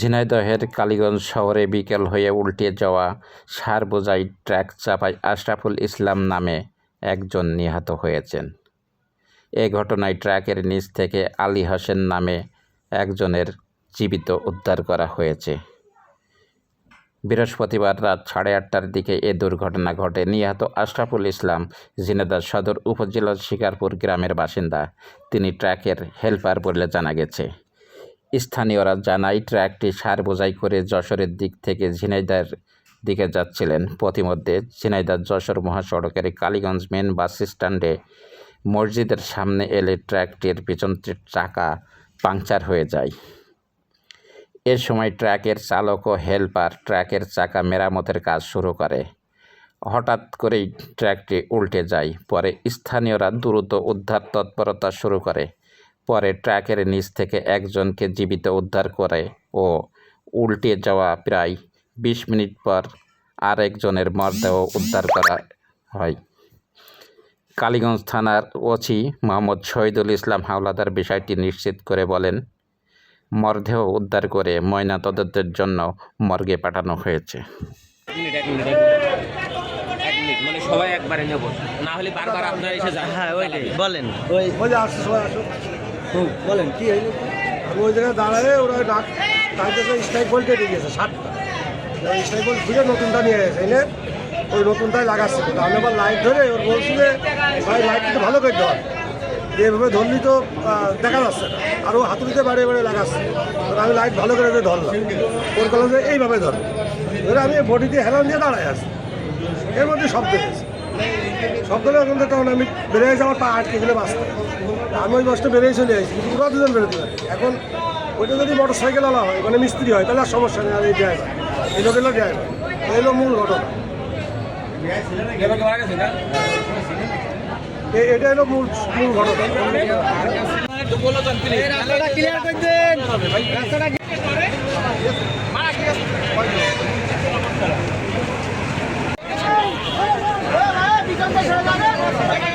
ঝিনাইদহের কালীগঞ্জ শহরে বিকেল হয়ে উল্টে যাওয়া সার বোঝাই ট্রাক চাপায় আশরাফুল ইসলাম নামে একজন নিহত হয়েছেন। এ ঘটনায় ট্রাকের নিচ থেকে আলী হোসেন নামে একজনের জীবিত উদ্ধার করা হয়েছে। বৃহস্পতিবার রাত সাড়ে আটটার দিকে এ দুর্ঘটনা ঘটে। নিহত আশরাফুল ইসলাম ঝিনাইদহ সদর উপজেলার শিকারপুর গ্রামের বাসিন্দা। তিনি ট্রাকের হেল্পার বলে জানা গেছে। স্থানীয়রা জানায় ট্রাকটি সার বোঝাই করে যশোরের দিক থেকে ঝিনাইদার দিকে যাচ্ছিলেন। পথিমধ্যে ঝিনাইদার যশোর মহাসড়কের কালীগঞ্জ মেন বাস স্ট্যান্ডে মসজিদের সামনে এলে ট্রাকটির পিছনটির চাকা পাংচার হয়ে যায়। এ সময় ট্রাকের চালক ও হেল্পার ট্রাকের চাকা মেরামতের কাজ শুরু করে। হঠাৎ করেই ট্রাকটি উল্টে যায়। পরে স্থানীয়রা দ্রুত উদ্ধার তৎপরতা শুরু করে। পরে ট্রাকের নিচ থেকে একজনকে জীবিত উদ্ধার করে ও উল্টে যাওয়া প্রায় বিশ মিনিট পর আরেকজনের মরদেহ উদ্ধার করা হয়। কালীগঞ্জ থানার ওসি মোহাম্মদ শহীদুল ইসলাম হাওলাদার বিষয়টি নিশ্চিত করে বলেন মরদেহ উদ্ধার করে ময়নাতদন্তের জন্য মর্গে পাঠানো হয়েছে। মানে সবাই একবারে নেব। না হলে বারবার আপনার এসে যান। হ্যাঁ ওইটাই। বলেন। ওই ওই আসছে সবাই আসো বলেন, কি হইল? ওই জায়গায় দাঁড়ালে ওরা ডাক তাদেরকে স্ট্রাইক বলতে দিয়ে গেছে সাতটা। স্ট্রাইক বল ঘুরে নতুনটা নিয়ে গেছে এনে ওই নতুনটাই লাগাচ্ছে। আমি আবার লাইট ধরে ওর বলছি যে, ভাই লাইট ভালো করে দেওয়ার এভাবে ধরলি তো দেখা যাচ্ছে না। আর ও হাতুড়িতে বাড়িয়ে বাড়িয়ে লাগাচ্ছে। আমি লাইট ভালো করে ধরলাম, ওর বললাম যে এইভাবে ধর ধরে আমি বডিতে হেলান দিয়ে দাঁড়ায় আছি। এর মধ্যে শব্দ হয়েছে। হলে ওখান থেকে তখন আমি বেড়ে বেরিয়ে যাওয়ার পা আটকে গেলে বাঁচতে। আমি ওই বাসটা বেড়েই চলে আসি কিন্তু ওরা দুজন বেরোতে পারে? এখন ওইটা যদি মোটর সাইকেল আলা হয় মানে মিস্ত্রি হয়, তাহলে আর সমস্যা নেই, আর এই ড্রাইভার এই লোক ড্রাইভার এই হলো মূল ঘটনা। এটা হলো মূল মূল ঘটনা। এই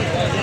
Yeah.